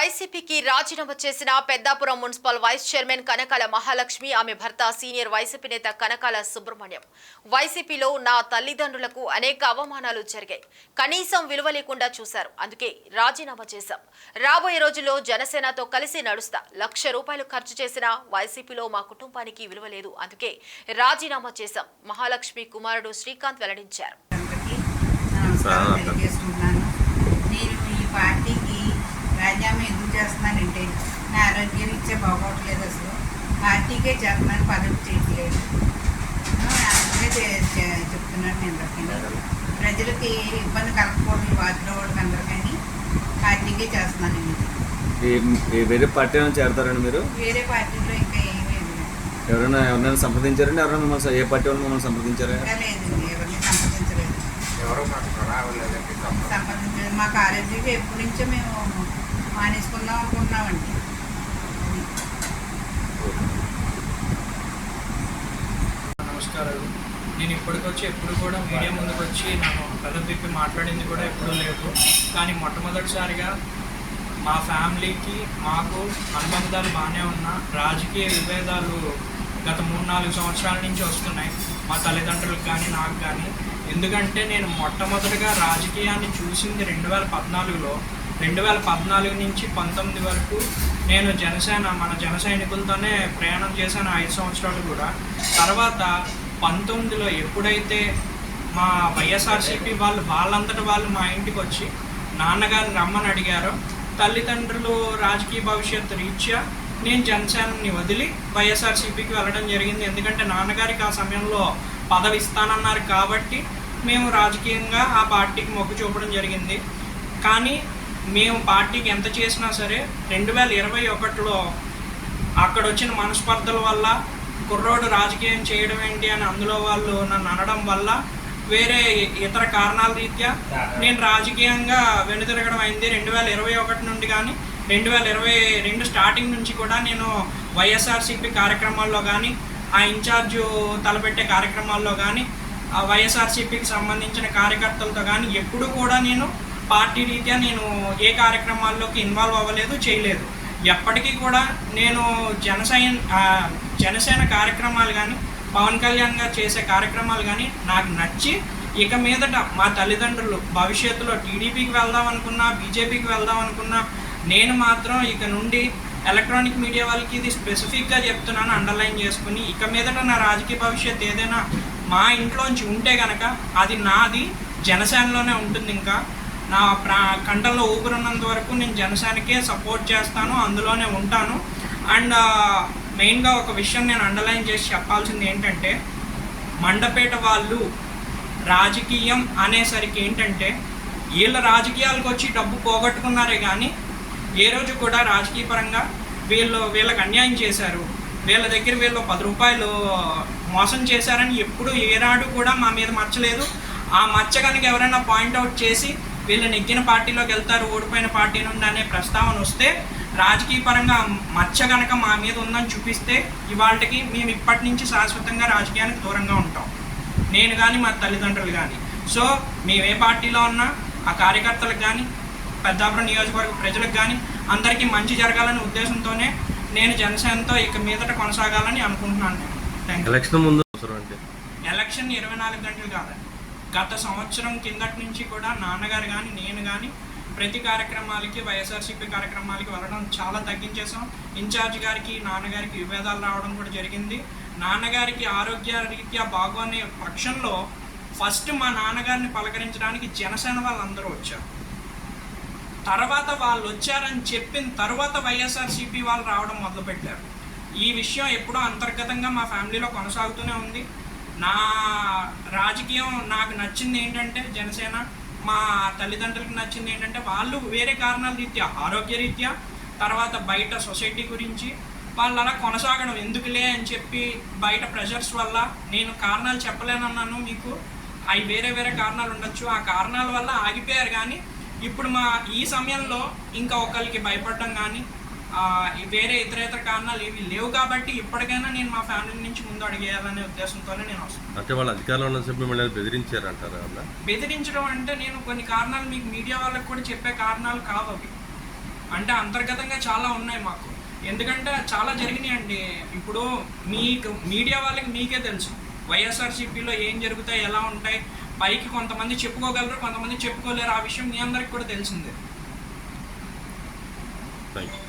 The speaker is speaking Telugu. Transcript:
వైసీపీకి రాజీనామా చేసిన Peddapuram municipal vice chairman Kanakala Mahalakshmi ఆమె భర్త సీనియర్ వైసీపీ నేత కనకాల సుబ్రహ్మణ్యం. వైసీపీలో నా తల్లిదండ్రులకు అనేక అవమానాలు జరిగాయి. కనీసం విలువ లేకుండా చూశారు. అందుకే రాజీనామా చేశాం. రాబోయే రోజుల్లో జనసేనతో కలిసి నడుస్తా. లక్ష రూపాయలు ఖర్చు చేసిన వైసీపీలో మా కుటుంబానికి విలువ లేదు. అందుకే రాజీనామా చేశాం. మహాలక్ష్మి కుమారుడు శ్రీకాంత్ వెల్లడించారు అందరికీ నమస్కారం తెలియజేసుకుంటున్నాను నేను ఈ పార్టీకి రాజ్యాంగం ఎందుకు చేస్తున్నానంటే నా ఆరోగ్యం ఇచ్చే బాగోట్లేదు అసలు. పార్టీకే చేస్తున్నాను పదవి చేయట్లేదు. అందుకే చెప్తున్నాను నేను అందరికీ. ప్రజలకి ఇబ్బంది కలగకూడదు వార్డులో వాళ్ళకి అందరికీ. పార్టీకే చేస్తున్నాను వేరే పార్టీ నుంచి చేరతారండి మీరు? వేరే పార్టీలో ఇంకా ఏమీ లేదు. ఎవరైనా ఎవరైనా సంప్రదించారండి? ఎవరైనా మిమ్మల్ని ఏ పార్టీ వాళ్ళు మిమ్మల్ని సంప్రదించారా? లేదండి ఎవరిని ఎవరో రావలేదండి మాకు ఆరోగ్యం ఎప్పటి నుంచో మేము మానేసుకుందాం అనుకుంటున్నామండి. అది. నమస్కారాలు. నేను ఇప్పటికొచ్చి ఎప్పుడు కూడా మీడియా ముందుకు వచ్చి నన్ను కథ తిప్పి మాట్లాడింది కూడా ఎప్పుడూ లేదు. కానీ మొట్టమొదటిసారిగా మా ఫ్యామిలీకి మాకు అనుబంధాలు బాగానే ఉన్నా రాజకీయ విభేదాలు గత మూడు నాలుగు సంవత్సరాల నుంచి వస్తున్నాయి. మా తల్లిదండ్రులకు కానీ నాకు కానీ ఎందుకంటే నేను మొట్టమొదటిగా రాజకీయాన్ని చూసింది రెండు వేల పద్నాలుగులో. రెండు వేల పద్నాలుగు నుంచి పంతొమ్మిది వరకు నేను జనసేన మన జన సైనికులతోనే ప్రయాణం చేశాను ఐదు సంవత్సరాలు కూడా. తర్వాత పంతొమ్మిదిలో ఎప్పుడైతే మా వైఎస్ఆర్సీపీ వాళ్ళు వాళ్ళంతట వాళ్ళు మా ఇంటికి వచ్చి నాన్నగారిని రమ్మని అడిగారో తల్లిదండ్రులు రాజకీయ భవిష్యత్తు రీత్యా నేను జనసేనని వదిలి వైఎస్ఆర్సీపీకి వెళ్ళడం జరిగింది. ఎందుకంటే నాన్నగారికి ఆ సమయంలో పదవి ఇస్తానన్నారు కాబట్టి మేము రాజకీయంగా ఆ పార్టీకి మొగ్గు చూపడం జరిగింది. కానీ మేము పార్టీకి ఎంత చేసినా సరే రెండు వేల ఇరవై ఒకటిలో అక్కడ వచ్చిన మనస్పర్ధల వల్ల కుర్రోడు రాజకీయం చేయడం ఏంటి అని అందులో వాళ్ళు నన్ను అనడం వల్ల వేరే ఇతర కారణాల రీత్యా నేను రాజకీయంగా వెనుతిరగడం అయింది. రెండు వేల ఇరవై ఒకటి నుండి కానీ రెండు వేల ఇరవై రెండు స్టార్టింగ్ నుంచి కూడా నేను వైఎస్ఆర్సీపీ కార్యక్రమాల్లో కానీ ఆ ఇన్ఛార్జ్ తలపెట్టే కార్యక్రమాల్లో కానీ ఆ వైఎస్ఆర్సీపీకి సంబంధించిన కార్యకర్తలతో కానీ ఎప్పుడు కూడా నేను పార్టీ రీత్యా నేను ఏ కార్యక్రమాల్లోకి ఇన్వాల్వ్ అవ్వలేదు చేయలేదు. ఎప్పటికీ కూడా నేను జనసేన జనసేన కార్యక్రమాలు కానీ పవన్ కళ్యాణ్ గారు చేసే కార్యక్రమాలు కానీ నాకు నచ్చి ఇక మీదట మా తల్లిదండ్రులు భవిష్యత్తులో టీడీపీకి వెళ్దాం అనుకున్నా బీజేపీకి వెళ్దాం అనుకున్నా నేను మాత్రం ఇక నుండి ఎలక్ట్రానిక్ మీడియా వాళ్ళకి ఇది స్పెసిఫిక్గా చెప్తున్నాను అండర్లైన్ చేసుకుని ఇక మీదట నా రాజకీయ భవిష్యత్ ఏదైనా మా ఇంట్లోంచి ఉంటే కనుక అది నాది జనసేనలోనే ఉంటుంది ఇంకా. నా ప్రా కండల్లో ఊపిరున్నంత వరకు నేను జనసేనకే సపోర్ట్ చేస్తాను అందులోనే ఉంటాను. అండ్ మెయిన్గా ఒక విషయం నేను అండర్లైన్ చేసి చెప్పాల్సింది ఏంటంటే మండపేట వాళ్ళు రాజకీయం అనేసరికి ఏంటంటే వీళ్ళ రాజకీయాలకు వచ్చి డబ్బు పోగొట్టుకున్నారే కానీ ఏ రోజు కూడా రాజకీయ పరంగా వీళ్ళు వీళ్ళకి అన్యాయం చేశారు. వీళ్ళ దగ్గర వీళ్ళు పది రూపాయలు మోసం చేశారని ఎప్పుడు ఏనాడు కూడా మా మీద మచ్చలేదు ఆ మచ్చ కనుక ఎవరైనా పాయింట్అవుట్ చేసి వీళ్ళు నెగ్గిన పార్టీలోకి వెళ్తారు ఓడిపోయిన పార్టీ నుండి అనే ప్రస్తావన వస్తే రాజకీయ పరంగా మచ్చ కనుక మా మీద ఉందని చూపిస్తే ఇవాళకి మేము ఇప్పటి నుంచి శాశ్వతంగా రాజకీయానికి దూరంగా ఉంటాం. నేను కానీ మా తల్లిదండ్రులు కానీ సో మేము ఏ పార్టీలో ఉన్నా ఆ కార్యకర్తలకు కానీ పెద్దాపురం నియోజకవర్గ ప్రజలకు కానీ అందరికీ మంచి జరగాలనే ఉద్దేశంతోనే నేను జనసేనతో ఇక మీదట కొనసాగాలని అనుకుంటున్నాను నేను. ఎలక్షన్ ముందు ఎలక్షన్ ఇరవై నాలుగు గంటలు కాదండి గత సంవత్సరం కిందటి నుంచి కూడా నాన్నగారు కానీ నేను కానీ ప్రతి కార్యక్రమాలకి వైఎస్ఆర్సీపీ కార్యక్రమాలకి వెళ్ళడం చాలా తగ్గించేసాం ఇన్ఛార్జ్ గారికి నాన్నగారికి విభేదాలు రావడం కూడా జరిగింది. నాన్నగారికి ఆరోగ్య రీత్యా బాగోనే పక్షంలో ఫస్ట్ మా నాన్నగారిని పలకరించడానికి జనసేన వాళ్ళందరూ వచ్చారు. తర్వాత వాళ్ళు వచ్చారని చెప్పిన తర్వాత వైఎస్ఆర్సీపీ వాళ్ళు రావడం మొదలుపెట్టారు. ఈ విషయం ఎప్పుడో అంతర్గతంగా మా ఫ్యామిలీలో కొనసాగుతూనే ఉంది. నా రాజకీయం నాకు నచ్చింది ఏంటంటే జనసేన మా తల్లిదండ్రులకు నచ్చింది ఏంటంటే వాళ్ళు వేరే కారణాల రీత్యా ఆరోగ్య రీత్యా తర్వాత బయట సొసైటీ గురించి వాళ్ళు అలా కొనసాగడం ఎందుకులే అని చెప్పి బయట ప్రెషర్స్ వల్ల నేను కారణాలు చెప్పలేనన్నాను మీకు. అవి వేరే వేరే కారణాలు ఉండొచ్చు. ఆ కారణాల వల్ల ఆగిపోయారు కానీ ఇప్పుడు మా ఈ సమయంలో ఇంకా ఒకరికి భయపడడం కానీ వేరే ఇతర ఇతర కారణాలు ఏవి లేవు కాబట్టి ఇప్పటికైనా నేను మా ఫ్యామిలీ నుంచి ముందు అడిగేయాలనే ఉద్దేశంతోనే నేను వస్తాను. అంటే వాళ్ళు అధికారంలో ఉన్న చెప్పి మిమ్మల్ని బెదిరించారంటారా బెదిరించడం అంటే నేను కొన్ని కారణాలు మీకు మీడియా వాళ్ళకి కూడా చెప్పే కారణాలు కావు అవి. అంటే అంతర్గతంగా చాలా ఉన్నాయి మాకు. ఎందుకంటే చాలా జరిగినాయండి. ఇప్పుడు మీకు మీడియా వాళ్ళకి మీకే తెలుసు. వైఎస్ఆర్సీపీలో ఏం జరుగుతాయి ఎలా ఉంటాయి పైకి కొంతమంది చెప్పుకోగలరు కొంతమంది చెప్పుకోలేరు. ఆ విషయం మీ అందరికి కూడా తెలిసిందే. Thank you